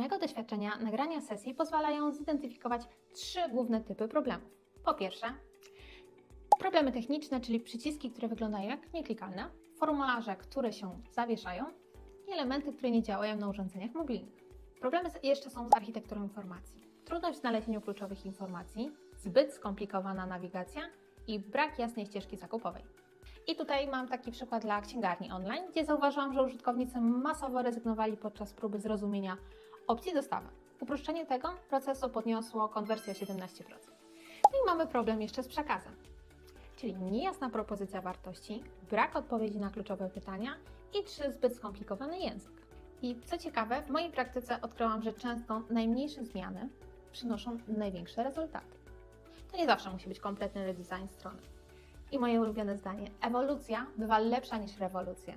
mojego doświadczenia nagrania sesji pozwalają zidentyfikować trzy główne typy problemów. Po pierwsze, problemy techniczne, czyli przyciski, które wyglądają jak nieklikalne, formularze, które się zawieszają i elementy, które nie działają na urządzeniach mobilnych. Problemy jeszcze są z architekturą informacji. Trudność w znalezieniu kluczowych informacji, zbyt skomplikowana nawigacja i brak jasnej ścieżki zakupowej. I tutaj mam taki przykład dla księgarni online, gdzie zauważyłam, że użytkownicy masowo rezygnowali podczas próby zrozumienia opcji dostawy. Uproszczenie tego procesu podniosło konwersję o 17%. No i mamy problem jeszcze z przekazem, czyli niejasna propozycja wartości, brak odpowiedzi na kluczowe pytania i trzy zbyt skomplikowany język. I co ciekawe, w mojej praktyce odkryłam, że często najmniejsze zmiany przynoszą największe rezultaty. To nie zawsze musi być kompletny redesign strony. I moje ulubione zdanie: ewolucja bywa lepsza niż rewolucja.